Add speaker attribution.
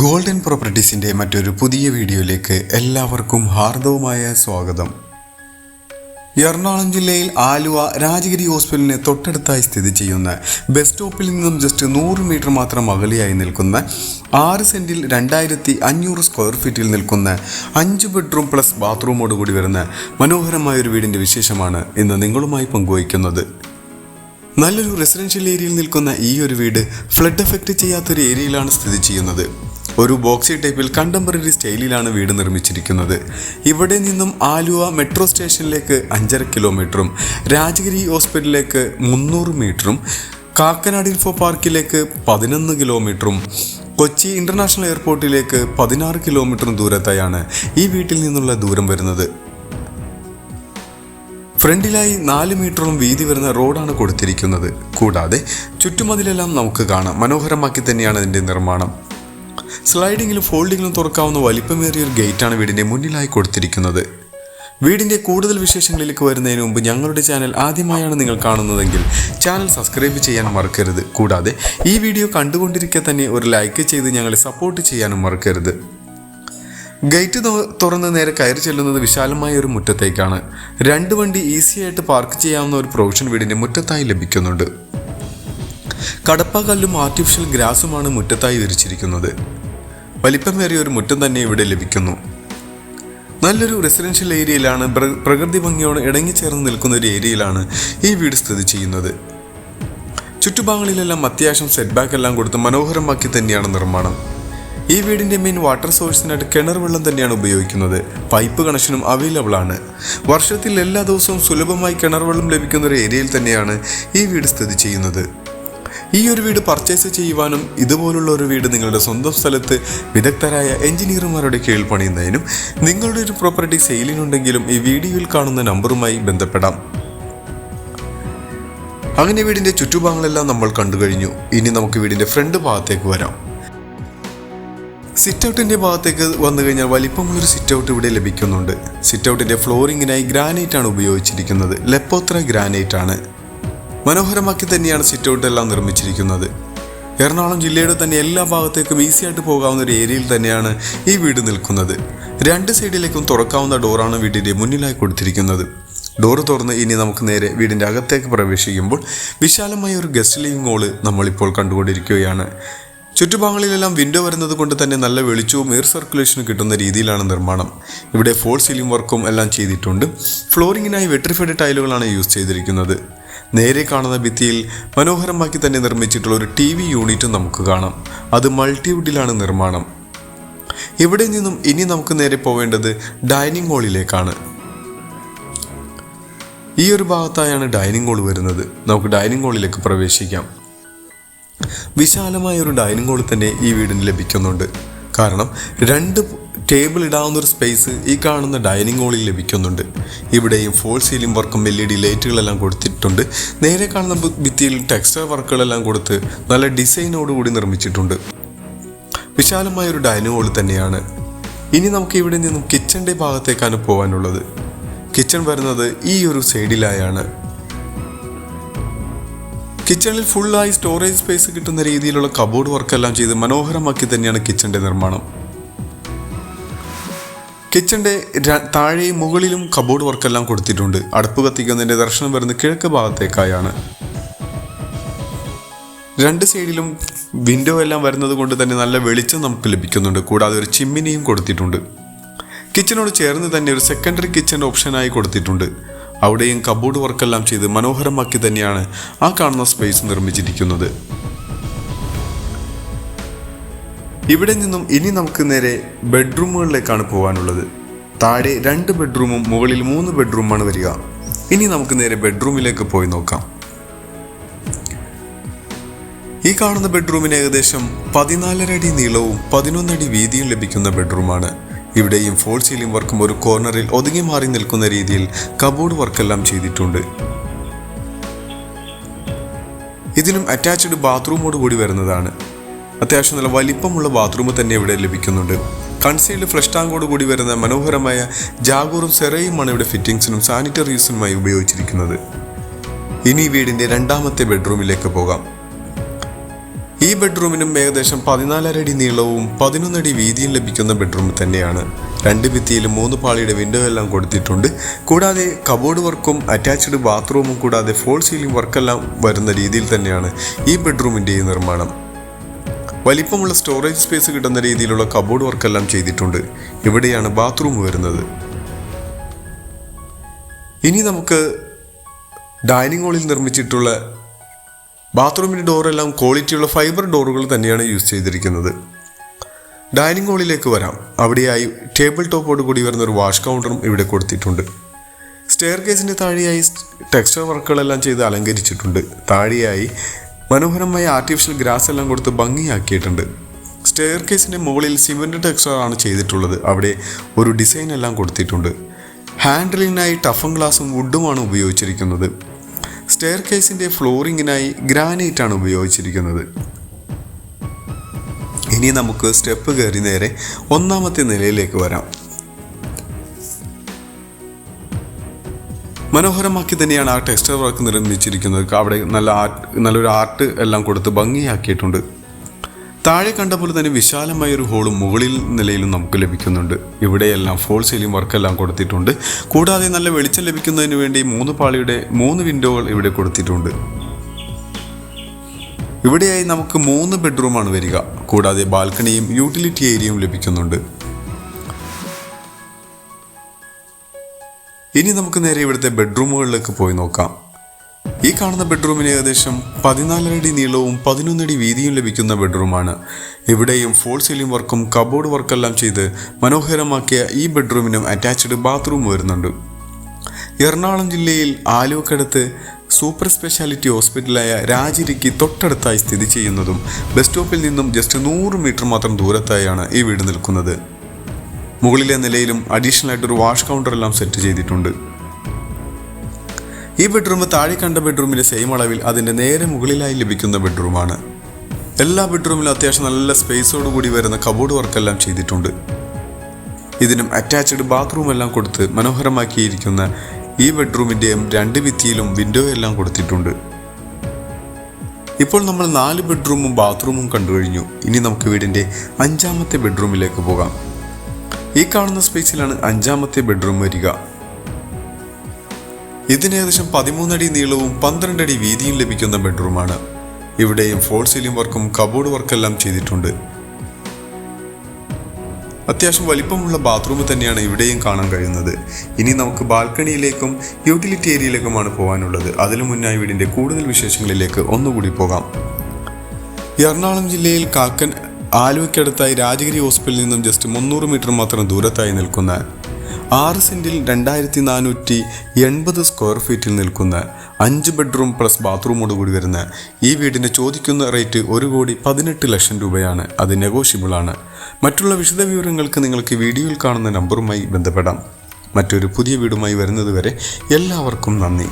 Speaker 1: Golden പ്രോപ്പർട്ടീസിന്റെ മറ്റൊരു പുതിയ വീഡിയോയിലേക്ക് എല്ലാവർക്കും ഹാർദവുമായ സ്വാഗതം. എറണാകുളം ജില്ലയിൽ ആലുവ രാജഗിരി ഹോസ്പിറ്റലിന് തൊട്ടടുത്തായി സ്ഥിതി ചെയ്യുന്ന ബസ് സ്റ്റോപ്പിൽ നിന്നും ജസ്റ്റ് നൂറ് മീറ്റർ മാത്രം അകലെയായി നിൽക്കുന്ന ആറ് സെന്റിൽ രണ്ടായിരത്തി അഞ്ഞൂറ് സ്ക്വയർ ഫീറ്റിൽ നിൽക്കുന്ന അഞ്ച് ബെഡ്റൂം പ്ലസ് ബാത്റൂമോട് കൂടി വരുന്ന മനോഹരമായ ഒരു വീടിന്റെ വിശേഷമാണ് ഇന്ന് നിങ്ങളുമായി പങ്കുവയ്ക്കുന്നത്. നല്ലൊരു റെസിഡൻഷ്യൽ ഏരിയയിൽ നിൽക്കുന്ന ഈ ഒരു വീട് ഫ്ലഡ് എഫക്റ്റ് ചെയ്യാത്തൊരു ഏരിയയിലാണ് സ്ഥിതി ചെയ്യുന്നത്. ഒരു ബോക്സി ടൈപ്പിൽ കണ്ടംപററി സ്റ്റൈലിലാണ് വീട് നിർമ്മിച്ചിരിക്കുന്നത്. ഇവിടെ നിന്നും ആലുവ മെട്രോ സ്റ്റേഷനിലേക്ക് അഞ്ചര കിലോമീറ്ററും രാജഗിരി ഹോസ്പിറ്റലിലേക്ക് മുന്നൂറ് മീറ്ററും കാക്കനാട് ഇൻഫോ പാർക്കിലേക്ക് പതിനൊന്ന് കിലോമീറ്ററും കൊച്ചി ഇന്റർനാഷണൽ എയർപോർട്ടിലേക്ക് പതിനാറ് കിലോമീറ്ററും ദൂരത്തായാണ് ഈ വീട്ടിൽ നിന്നുള്ള ദൂരം വരുന്നത്. ഫ്രണ്ടിലായി നാല് മീറ്ററോളം വീതി വരുന്ന റോഡാണ് കൊടുത്തിരിക്കുന്നത്. കൂടാതെ ചുറ്റുമതിലെല്ലാം നമുക്ക് കാണാം. മനോഹരമാക്കി തന്നെയാണ് ഇതിന്റെ നിർമ്മാണം. സ്ലൈഡിങ്ങിലും ഫോൾഡിങ്ങിലും തുറക്കാവുന്ന വലിപ്പമേറിയ ഒരു ഗേറ്റാണ് വീടിന്റെ മുന്നിലായി കൊടുത്തിരിക്കുന്നത്. വീടിന്റെ കൂടുതൽ വിശേഷങ്ങളിലേക്ക് വരുന്നതിന് മുമ്പ് ഞങ്ങളുടെ ചാനൽ ആദ്യമായാണ് നിങ്ങൾ കാണുന്നതെങ്കിൽ ചാനൽ സബ്സ്ക്രൈബ് ചെയ്യാൻ മറക്കരുത്. കൂടാതെ ഈ വീഡിയോ കണ്ടുകൊണ്ടിരിക്കെ തന്നെ ഒരു ലൈക്ക് ചെയ്ത് ഞങ്ങളെ സപ്പോർട്ട് ചെയ്യാനും മറക്കരുത്. ഗേറ്റ് തുറന്ന് നേരെ കയറി ചെല്ലുന്നത് വിശാലമായ ഒരു മുറ്റത്തേക്കാണ്. രണ്ട് വണ്ടി ഈസിയായിട്ട് പാർക്ക് ചെയ്യാവുന്ന ഒരു പ്രൊവിഷൻ വീടിന്റെ മുറ്റത്തായി ലഭിക്കുന്നുണ്ട്. കടപ്പകല്ലും ആർട്ടിഫിഷ്യൽ ഗ്രാസുമാണ് മുറ്റത്തായി വിരിച്ചിരിക്കുന്നത്. വലിപ്പമേറിയ ഒരു മുറ്റം തന്നെ ഇവിടെ ലഭിക്കുന്നു. നല്ലൊരു റെസിഡൻഷ്യൽ ഏരിയയിലാണ് പ്ര- പ്രകൃതി ഭംഗിയോട് ഇടങ്ങിച്ചേർന്ന് നിൽക്കുന്ന ഒരു ഏരിയയിലാണ് ഈ വീട് സ്ഥിതി ചെയ്യുന്നത്. ചുറ്റുഭാഗങ്ങളിലെല്ലാം അത്യാവശ്യം സെറ്റ് ബാക്ക് എല്ലാം കൊടുത്ത് മനോഹരമാക്കി തന്നെയാണ് നിർമ്മാണം. ഈ വീടിന്റെ മെയിൻ വാട്ടർ സോഴ്സിനായിട്ട് കിണർ വെള്ളം തന്നെയാണ് ഉപയോഗിക്കുന്നത്. പൈപ്പ് കണക്ഷനും അവൈലബിൾ ആണ്. വർഷത്തിൽ എല്ലാ ദിവസവും സുലഭമായി കിണർ വെള്ളം ലഭിക്കുന്ന ഒരു ഏരിയയിൽ തന്നെയാണ് ഈ വീട് സ്ഥിതി ചെയ്യുന്നത്. ഈ ഒരു വീട് പർച്ചേസ് ചെയ്യുവാനും ഇതുപോലുള്ള ഒരു വീട് നിങ്ങളുടെ സ്വന്തം സ്ഥലത്ത് വിദഗ്ധരായ എഞ്ചിനീയർമാരുടെ കീഴിൽ പണിയുന്നതിനും നിങ്ങളുടെ ഒരു പ്രോപ്പർട്ടി സെയിലിനുണ്ടെങ്കിലും ഈ വീഡിയോയിൽ കാണുന്ന നമ്പറുമായി ബന്ധപ്പെടാം. അങ്ങനെ വീടിന്റെ ചുറ്റുഭാഗങ്ങളെല്ലാം നമ്മൾ കണ്ടു കഴിഞ്ഞു. ഇനി നമുക്ക് വീടിന്റെ ഫ്രണ്ട് ഭാഗത്തേക്ക് വരാം. സിറ്റ് ഔട്ടിന്റെ ഭാഗത്തേക്ക് വന്നു കഴിഞ്ഞാൽ വലിപ്പമുള്ളൊരു സിറ്റ് ഔട്ട് ഇവിടെ ലഭിക്കുന്നുണ്ട്. സിറ്റ് ഔട്ടിന്റെ ഫ്ലോറിങ്ങിനായി ഗ്രാനൈറ്റ് ആണ് ഉപയോഗിച്ചിരിക്കുന്നത്. ലെപ്പോത്ര ഗ്രാനൈറ്റ് ആണ്. മനോഹരമാക്കി തന്നെയാണ് സിറ്റ് ഔട്ട് എല്ലാം നിർമ്മിച്ചിരിക്കുന്നത്. എറണാകുളം ജില്ലയുടെ തന്നെ എല്ലാ ഭാഗത്തേക്കും ഈസി ആയിട്ട് പോകാവുന്ന ഒരു ഏരിയയിൽ തന്നെയാണ് ഈ വീട് നിൽക്കുന്നത്. രണ്ട് സൈഡിലേക്കും തുറക്കാവുന്ന ഡോറാണ് വീടിന്റെ മുന്നിലായി കൊടുത്തിരിക്കുന്നത്. ഡോറ് തുറന്ന് ഇനി നമുക്ക് നേരെ വീടിന്റെ അകത്തേക്ക് പ്രവേശിക്കുമ്പോൾ വിശാലമായ ഒരു ഗസ്റ്റ് ലിവിംഗ് ഹോൾ നമ്മളിപ്പോൾ കണ്ടുകൊണ്ടിരിക്കുകയാണ്. ചുറ്റുഭാഗങ്ങളിലെല്ലാം വിൻഡോ വരുന്നത് കൊണ്ട് തന്നെ നല്ല വെളിച്ചവും എയർ സർക്കുലേഷനും കിട്ടുന്ന രീതിയിലാണ് നിർമ്മാണം. ഇവിടെ ഫോൾ സീലിംഗ് വർക്കും എല്ലാം ചെയ്തിട്ടുണ്ട്. ഫ്ലോറിങ്ങിനായി വെട്രിഫൈഡ് ടൈലുകളാണ് യൂസ് ചെയ്തിരിക്കുന്നത്. നേരെ കാണുന്ന ഭിത്തിയിൽ മനോഹരമാക്കി തന്നെ നിർമ്മിച്ചിട്ടുള്ള ഒരു ടി വി യൂണിറ്റും നമുക്ക് കാണാം. അത് മൾട്ടിവുഡിലാണ് നിർമ്മാണം. ഇവിടെ നിന്നും ഇനി നമുക്ക് നേരെ പോവേണ്ടത് ഡൈനിങ് ഹാളിലേക്കാണ്. ഈ ഒരു ഭാഗത്തായാണ് ഡൈനിങ് ഹാൾ വരുന്നത്. നമുക്ക് ഡൈനിങ് ഹാളിലേക്ക് പ്രവേശിക്കാം. വിശാലമായ ഒരു ഡൈനിങ് ഹാൾ തന്നെ ഈ വീടിന് ലഭിക്കുന്നുണ്ട്. കാരണം രണ്ട് ടേബിൾ ഇടാവുന്ന ഒരു സ്പേസ് ഈ കാണുന്ന ഡൈനിങ് ഹാളിൽ ലഭിക്കുന്നുണ്ട്. ഇവിടെയും ഫോൾ സീലിംഗ് വർക്കും എൽ ഇ ഡി ലൈറ്റുകളെല്ലാം കൊടുത്തിട്ടുണ്ട്. നേരെ കാണുന്ന ഭിത്തിയിൽ ടെക്സ്റ്റൈൽ വർക്കുകളെല്ലാം കൊടുത്ത് നല്ല ഡിസൈനോടുകൂടി നിർമ്മിച്ചിട്ടുണ്ട്. വിശാലമായ ഒരു ഡൈനിങ് ഹാൾ തന്നെയാണ്. ഇനി നമുക്ക് ഇവിടെ നിന്നും കിച്ചന്റെ ഭാഗത്തേക്കാണ് പോകാനുള്ളത്. കിച്ചൺ വരുന്നത് ഈ ഒരു സൈഡിലായാണ് കിച്ചണിൽ ഫുള്ളായി സ്റ്റോറേജ് സ്പേസ് കിട്ടുന്ന രീതിയിലുള്ള കബോർഡ് വർക്കെല്ലാം ചെയ്ത് മനോഹരമാക്കി തന്നെയാണ് കിച്ചന്റെ നിർമ്മാണം. കിച്ചന്റെ താഴെയും മുകളിലും കബോർഡ് വർക്കെല്ലാം കൊടുത്തിട്ടുണ്ട്. അടുപ്പ് കത്തിക്കുന്നതിന്റെ ദർശനം വരുന്ന കിഴക്ക് ഭാഗത്തേക്കായാണ്. രണ്ട് സൈഡിലും വിൻഡോ എല്ലാം വരുന്നത് കൊണ്ട് തന്നെ നല്ല വെളിച്ചം നമുക്ക് ലഭിക്കുന്നുണ്ട്. കൂടാതെ ഒരു ചിമ്മിനിയും കൊടുത്തിട്ടുണ്ട്. കിച്ചനോട് ചേർന്ന് തന്നെ ഒരു സെക്കൻഡറി കിച്ചന്റെ ഓപ്ഷനായി കൊടുത്തിട്ടുണ്ട്. അവിടെയും കബോർഡ് വർക്കെല്ലാം ചെയ്ത് മനോഹരമാക്കി തന്നെയാണ് ആ കാണുന്ന സ്പേസ് നിർമ്മിച്ചിരിക്കുന്നത്. ഇവിടെ നിന്നും ഇനി നമുക്ക് നേരെ ബെഡ്റൂമുകളിലേക്കാണ് പോകാനുള്ളത് താഴെ രണ്ട് ബെഡ്റൂമും മുകളിൽ മൂന്ന് ബെഡ്റൂമാണ് വരിക. ഇനി നമുക്ക് നേരെ ബെഡ്റൂമിലേക്ക് പോയി നോക്കാം. ഈ കാണുന്ന ബെഡ്റൂമിന് ഏകദേശം പതിനാലര അടി നീളവും പതിനൊന്നടി വീതിയും ലഭിക്കുന്ന ബെഡ്റൂമാണ് ഇവിടെയും ഫോൾ സീലിംഗ് വർക്കും ഒരു കോർണറിൽ ഒതുങ്ങി മാറി നിൽക്കുന്ന രീതിയിൽ കബോർഡ് വർക്കെല്ലാം ചെയ്തിട്ടുണ്ട്. ഇതിനും അറ്റാച്ച്ഡ് ബാത്റൂമോട് കൂടി വരുന്നതാണ്. അത്യാവശ്യം നല്ല വലിപ്പമുള്ള ബാത്റൂം തന്നെ ഇവിടെ ലഭിക്കുന്നുണ്ട്. കൺസീൽഡ് ഫ്ലഷ് ടാങ്കോട് കൂടി വരുന്ന മനോഹരമായ ജാഗൂറും സെറയുമാണ് ഇവിടെ ഫിറ്റിംഗ്സിനും സാനിറ്ററീസിനുമായി ഉപയോഗിച്ചിരിക്കുന്നത്. ഇനി വീടിന്റെ രണ്ടാമത്തെ ബെഡ്റൂമിലേക്ക് പോകാം. ഈ ബെഡ്റൂമിനും ഏകദേശം പതിനാലര അടി നീളവും പതിനൊന്നടി വീതിയും ലഭിക്കുന്ന ബെഡ്റൂം തന്നെയാണ്. രണ്ട് ഭിത്തിയിലും മൂന്ന് പാളിയുടെ വിൻഡോ എല്ലാം കൊടുത്തിട്ടുണ്ട്. കൂടാതെ കബോർഡ് വർക്കും അറ്റാച്ച്ഡ് ബാത്റൂമും കൂടാതെ ഫോൾ സീലിംഗ് വർക്കെല്ലാം വരുന്ന രീതിയിൽ തന്നെയാണ് ഈ ബെഡ്റൂമിന്റെ നിർമ്മാണം. വലിപ്പമുള്ള സ്റ്റോറേജ് സ്പേസ് കിട്ടുന്ന രീതിയിലുള്ള കബോർഡ് വർക്കെല്ലാം ചെയ്തിട്ടുണ്ട്. ഇവിടെയാണ് ബാത്റൂം വരുന്നത്. ഇനി നമുക്ക് ഡൈനിങ് ഹാളിൽ നിർമ്മിച്ചിട്ടുള്ള ബാത്റൂമിന്റെ ഡോറെല്ലാം ക്വാളിറ്റിയുള്ള ഫൈബർ ഡോറുകൾ തന്നെയാണ് യൂസ് ചെയ്തിരിക്കുന്നത്. ഡൈനിങ് ഹാളിലേക്ക് വരാം. അവിടെയായി ടേബിൾ ടോപ്പോട് കൂടി വരുന്ന ഒരു വാഷ് കൗണ്ടറും ഇവിടെ കൊടുത്തിട്ടുണ്ട്. സ്റ്റെയർ കേസിന്റെ താഴെയായി ടെക്സ്ചർ വർക്കുകളെല്ലാം ചെയ്ത് അലങ്കരിച്ചിട്ടുണ്ട്. താഴെയായി മനോഹരമായ ആർട്ടിഫിഷ്യൽ ഗ്രാസ് എല്ലാം കൊടുത്ത് ഭംഗിയാക്കിയിട്ടുണ്ട്. സ്റ്റെയർ കേസിന്റെ മുകളിൽ സിമെന്റ് ടെക്സ്റ്ററാണ് ചെയ്തിട്ടുള്ളത്. അവിടെ ഒരു ഡിസൈൻ എല്ലാം കൊടുത്തിട്ടുണ്ട്. ഹാൻഡിലിനായി ടഫൻ ഗ്ലാസും വുഡുമാണ് ഉപയോഗിച്ചിരിക്കുന്നത്. സ്റ്റെയർ കേസിന്റെ ഫ്ലോറിങ്ങിനായി ഗ്രാനൈറ്റ് ആണ് ഉപയോഗിച്ചിരിക്കുന്നത്. ഇനി നമുക്ക് സ്റ്റെപ്പ് കയറി നേരെ ഒന്നാമത്തെ നിലയിലേക്ക് വരാം. മനോഹരമാക്കി തന്നെയാണ് ആ ടെക്സ്റ്റർ വർക്ക് നിർമ്മിച്ചിരിക്കുന്നത്. അവിടെ നല്ല ആർട്ട് നല്ലൊരു ആർട്ട് എല്ലാം കൊടുത്ത് ഭംഗിയാക്കിയിട്ടുണ്ട്. താഴെ കണ്ട പോലെ തന്നെ വിശാലമായ ഒരു ഹോളും മുകളിൽ നിലയിലും നമുക്ക് ലഭിക്കുന്നുണ്ട്. ഇവിടെയെല്ലാം ഫോൾ സീലിംഗ് വർക്കെല്ലാം കൊടുത്തിട്ടുണ്ട്. കൂടാതെ നല്ല വെളിച്ചം ലഭിക്കുന്നതിന് വേണ്ടി മൂന്ന് പാളിയുടെ മൂന്ന് വിൻഡോകൾ ഇവിടെ കൊടുത്തിട്ടുണ്ട്. ഇവിടെയായി നമുക്ക് മൂന്ന് ബെഡ്റൂമാണ് വരിക. കൂടാതെ ബാൽക്കണിയും യൂട്ടിലിറ്റി ഏരിയയും ലഭിക്കുന്നുണ്ട്. ഇനി നമുക്ക് നേരെ ഇവിടുത്തെ ബെഡ്റൂമുകളിലേക്ക് പോയി നോക്കാം. ഈ കാണുന്ന ബെഡ്റൂമിന് ഏകദേശം പതിനാലരടി നീളവും പതിനൊന്നടി വീതിയും ലഭിക്കുന്ന ബെഡ്റൂമാണ്. ഇവിടെയും ഫോൾ സീലിംഗ് വർക്കും കബോർഡ് വർക്കെല്ലാം ചെയ്ത് മനോഹരമാക്കിയ ഈ ബെഡ്റൂമിനും അറ്റാച്ച്ഡ് ബാത്റൂം വരുന്നുണ്ട്. എറണാകുളം ജില്ലയിൽ ആലുവക്കടുത്ത് സൂപ്പർ സ്പെഷ്യാലിറ്റി ഹോസ്പിറ്റലായ രാജിരിക്ക് തൊട്ടടുത്തായി സ്ഥിതി ചെയ്യുന്നതും ബസ് സ്റ്റോപ്പിൽ നിന്നും ജസ്റ്റ് നൂറ് മീറ്റർ മാത്രം ദൂരത്തായാണ് ഈ വീട് നിൽക്കുന്നത്. മുകളിലെ നിലയിലും അഡീഷണൽ ആയിട്ടൊരു വാഷ് കൗണ്ടർ എല്ലാം സെറ്റ് ചെയ്തിട്ടുണ്ട്. ഈ ബെഡ്റൂം താഴെ കണ്ട ബെഡ്റൂമിന്റെ സെയിം അളവിൽ അതിന്റെ നേരെ മുകളിലായി ലഭിക്കുന്ന ബെഡ്റൂമാണ്. എല്ലാ ബെഡ്റൂമിലും അത്യാവശ്യം നല്ല സ്പേസോട് കൂടി വരുന്ന കബോർഡ് വർക്കെല്ലാം ചെയ്തിട്ടുണ്ട്. ഇതിനും അറ്റാച്ച്ഡ് ബാത്റൂം എല്ലാം കൊടുത്ത് മനോഹരമാക്കിയിരിക്കുന്ന ഈ ബെഡ്റൂമിന്റെയും രണ്ട് ഭിത്തിയിലും വിൻഡോ എല്ലാം കൊടുത്തിട്ടുണ്ട്. ഇപ്പോൾ നമ്മൾ നാല് ബെഡ്റൂമും ബാത്റൂമും കണ്ടു കഴിഞ്ഞു. ഇനി നമുക്ക് വീടിന്റെ അഞ്ചാമത്തെ ബെഡ്റൂമിലേക്ക് പോകാം. ഈ കാണുന്ന സ്പേസിലാണ് അഞ്ചാമത്തെ ബെഡ്റൂം വരിക. ഇതിന് ഏകദേശം പതിമൂന്നടി നീളവും പന്ത്രണ്ടടി വീതിയും ലഭിക്കുന്ന ബെഡ്റൂമാണ്. ഇവിടെയും ഫോൾ സീലിംഗ് വർക്കും കബോർഡ് വർക്കെല്ലാം ചെയ്തിട്ടുണ്ട്. അത്യാവശ്യം വലിപ്പമുള്ള ബാത്റൂം തന്നെയാണ് ഇവിടെയും കാണാൻ കഴിയുന്നത്. ഇനി നമുക്ക് ബാൽക്കണിയിലേക്കും യൂട്ടിലിറ്റി ഏരിയയിലേക്കുമാണ് പോകാനുള്ളത്. അതിനു മുന്നായി വീടിന്റെ കൂടുതൽ വിശേഷങ്ങളിലേക്ക് ഒന്നുകൂടി പോകാം. എറണാകുളം ജില്ലയിൽ കാക്കൻ ആലുവയ്ക്കടുത്തായി രാജഗിരി ഹോസ്പിറ്റലിൽ നിന്നും ജസ്റ്റ് മുന്നൂറ് മീറ്റർ മാത്രം ദൂരത്തായി നിൽക്കുന്ന ആറ് സെന്റിൽ രണ്ടായിരത്തി നാനൂറ്റി എൺപത് സ്ക്വയർ ഫീറ്റിൽ നിൽക്കുന്ന അഞ്ച് ബെഡ്റൂം പ്ലസ് ബാത്റൂമോട് കൂടി വരുന്ന ഈ വീടിന് ചോദിക്കുന്ന റേറ്റ് ഒരു കോടി പതിനെട്ട് ലക്ഷം രൂപയാണ്. അത് നെഗോഷ്യബിൾ ആണ്. മറ്റുള്ള വിശദ വിവരങ്ങൾക്ക് നിങ്ങൾക്ക് വീഡിയോയിൽ കാണുന്ന നമ്പറുമായി ബന്ധപ്പെടാം. മറ്റൊരു പുതിയ വീടുമായി വരുന്നതുവരെ എല്ലാവർക്കും നന്ദി.